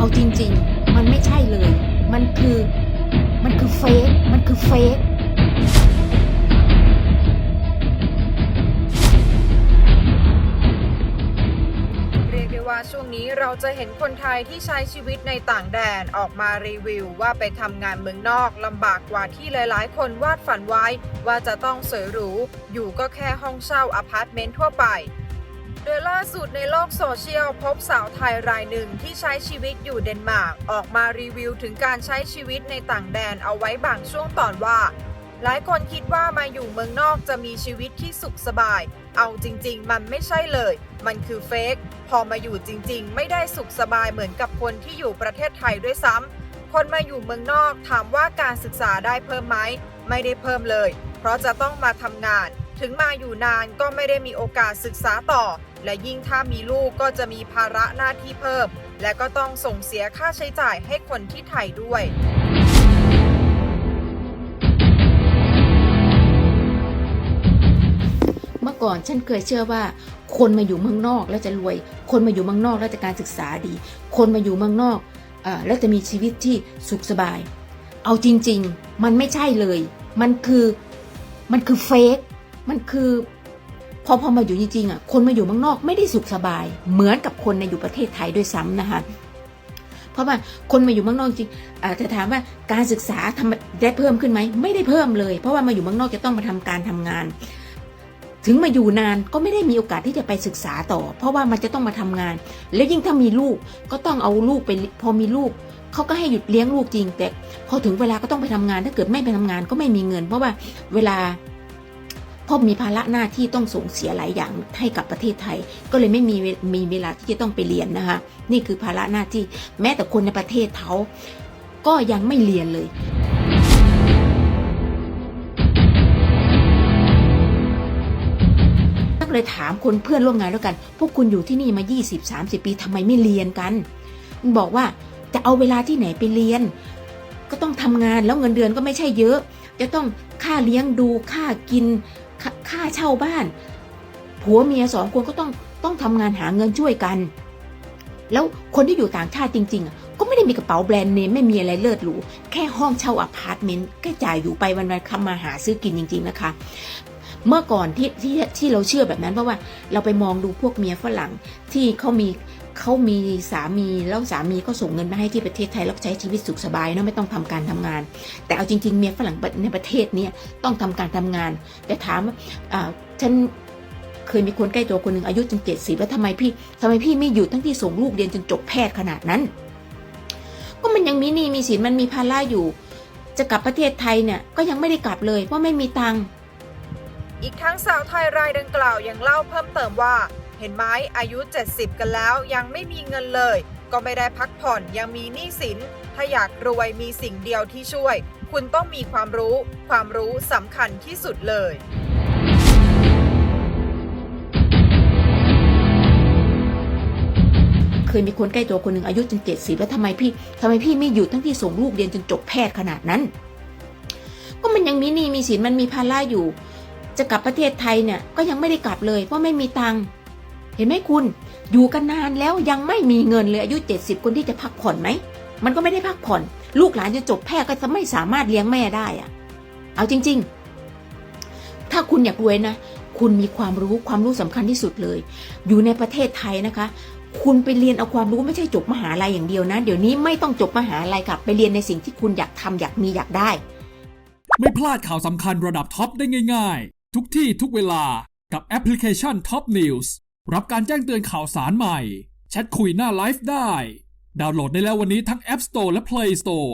เอาจริง ๆ มันไม่ใช่เลย มันคือ มันคือเฟกมันคือเฟกเรียกได้ว่าช่วงนี้เราจะเห็นคนไทยที่ใช้ชีวิตในต่างแดนออกมารีวิวว่าไปทำงานเมืองนอกลำบากกว่าที่หลาย ๆ คนวาดฝันไว้ ว่าจะต้องเสวยหรู อยู่ก็แค่ห้องเช่าอพาร์ตเมนต์ทั่วไป โดยล่าสุดในโลกโซเชียลพบสาวไทยรายหนึ่งที่ใช้ชีวิตอยู่เดนมาร์กออกมารีวิวถึงการใช้ชีวิตในต่างแดนเอาไว้บางช่วงตอนว่า หลายคนคิดว่ามาอยู่เมืองนอกจะมีชีวิตที่สุขสบาย เอาจริง ๆ มันไม่ใช่เลย มันคือเฟกพอมาอยู่จริง ๆ ไม่ได้สุขสบายเหมือนกับคนที่อยู่ประเทศไทยด้วยซ้ำคนมาอยู่เมืองนอกถามว่าการศึกษาได้เพิ่มไหมไม่ได้เพิ่มเลย เพราะจะต้องมาทำงาน ถึงมาอยู่นานก็ไม่ได้มีโอกาสศึกษาต่อ และยิ่งถ้ามีลูกก็จะมีภาระหน้าที่เพิ่ม และก็ต้องส่งเสียค่าใช้จ่ายให้คนที่ไทยด้วยเมื่อก่อนฉันเคยเชื่อว่า คนมาอยู่เมืองนอกแล้วจะรวย คนมาอยู่เมืองนอกแล้วจะการศึกษาดี คนมาอยู่เมืองนอกอแล้วจะมีชีวิตที่สุขสบาย เอาจริง ๆ มันไม่ใช่เลย มันคือมันคือเฟกมันคือ พอพอมาอยู่จริงๆอะคนมาอยู่เมืองนอกไม่ได้สุขสบาย เหมือนกับคนในอยู่ประเทศไทยด้วยซ้ำนะคะเพราะว่าคนมาอยู่เมืองนอกจริงจะถามว่าการศึกษาทำได้เพิ่มขึ้นไหมไม่ได้เพิ่มเลย เพราะว่ามาอยู่เมืองนอกจะต้องมาทำการทำงาน ถึงมาอยู่นานก็ไม่ได้มีโอกาสที่จะไปศึกษาต่อ เพราะว่ามันจะต้องมาทำงาน แล้วยิ่งถ้ามีลูกก็ต้องเอาลูกไปพอมีลูกเขาก็ให้หยุดเลี้ยงลูกจริง แต่พอถึงเวลาก็ต้องไปทำงาน ถ้าเกิดไม่ไปทำงานก็ไม่มีเงิน เพราะว่าเวลา พ่อมีภาระหน้าที่ต้องส่งเสียหลายอย่างให้กับประเทศไทย ก็เลยไม่มีมีเวลาที่จะต้องไปเรียนนะคะ นี่คือภาระหน้าที่แม้แต่คนในประเทศเขาก็ยังไม่เรียนเลยก็เลยถามคนเพื่อนร่วมงานแล้วกัน พวกคุณอยู่ที่นี่มา 20-30 ปีทำไมไม่เรียนกันมัน บอกว่าจะเอาเวลาที่ไหนไปเรียน ก็ต้องทำงานแล้วเงินเดือนก็ไม่ใช่เยอะ จะต้องค่าเลี้ยงดูค่ากิน ค่าเช่าบ้าน ผัวเมียสองคนก็ต้องต้องทำงานหาเงินช่วยกัน แล้วคนที่อยู่ต่างชาติจริง ๆ ก็ไม่ได้มีกระเป๋าแบรนด์เนมไม่มีอะไรเลิศหรูแค่ห้องเช่าอพาร์ตเมนต์ก็จ่ายอยู่ไปวันๆคำมาหาซื้อกินจริง ๆนะคะ เมื่อก่อนที่ที่ที่เราเชื่อแบบนั้นเพราะว่าเราไปมองดูพวกเมียฝรั่งที่เขามี เขามีสามีแล้วสามีก็ส่งเงินมาให้ที่ประเทศไทยแล้วใช้ชีวิตสุขสบายเนาะไม่ต้องทำการทำงาน แต่เอาจริงๆเมียฝรั่งในประเทศเนี้ยต้องทำการทำงาน แต่ถามอ่าฉันเคยมีคนใกล้ตัวคนหนึ่งอายุจนเจ็ดสิบแล้วทำไมพี่ทำไมพี่ไม่หยุดตั้งที่ส่งลูกเรียนจนจบแพทย์ขนาดนั้น ก็มันยังมีหนี้มีสินมันมีภาระอยู่ จะกลับประเทศไทยเนี่ยก็ยังไม่ได้กลับเลยเพราะไม่มีตังค์อีกทั้งสาวไทยรายดังกล่าวยังเล่าเพิ่มเติมว่า เห็นไหมอายุ 70 กันแล้วยังไม่มีเงินเลย ก็ไม่ได้พักผ่อนยังมีหนี้สิน ถ้าอยากรวยมีสิ่งเดียวที่ช่วย คุณต้องมีความรู้ ความรู้สำคัญที่สุดเลยเคยมีคนใกล้ตัวคนหนึ่งอายุจนเจ็ดสิบแล้วทำไมพี่ทำไมพี่ไม่หยุดตั้งที่ส่งลูกเรียนจนจบแพทย์ขนาดนั้น ก็มันยังมีหนี้มีสินมันมีภาระอยู่ จะกลับประเทศไทยเนี่ยก็ยังไม่ได้กลับเลยเพราะไม่มีตังค์ เห็นไหมคุณอยู่กันนานแล้วยังไม่มีเงินเลยอายุเจ็ดสิบคนที่จะพักผ่อนไหม มันก็ไม่ได้พักผ่อน ลูกหลานจะจบแพทย์ก็จะไม่สามารถเลี้ยงแม่ได้อะเอาจริง ๆ ถ้าคุณอยากรวยนะ คุณมีความรู้ความรู้สำคัญที่สุดเลย อยู่ในประเทศไทยนะคะ คุณไปเรียนเอาความรู้ไม่ใช่จบมหาลัยอย่างเดียวนะ เดี๋ยวนี้ไม่ต้องจบมหาลัยค่ะ ไปเรียนในสิ่งที่คุณอยากทำอยากมีอยากได้ ไม่พลาดข่าวสำคัญระดับท็อปได้ง่าย ๆ ทุกที่ทุกเวลากับแอปพลิเคชัน Top News รับการแจ้งเตือนข่าวสารใหม่ แชทคุยหน้าไลฟ์ได้ ดาวน์โหลดได้แล้ววันนี้ทั้ง App Store และ Play Store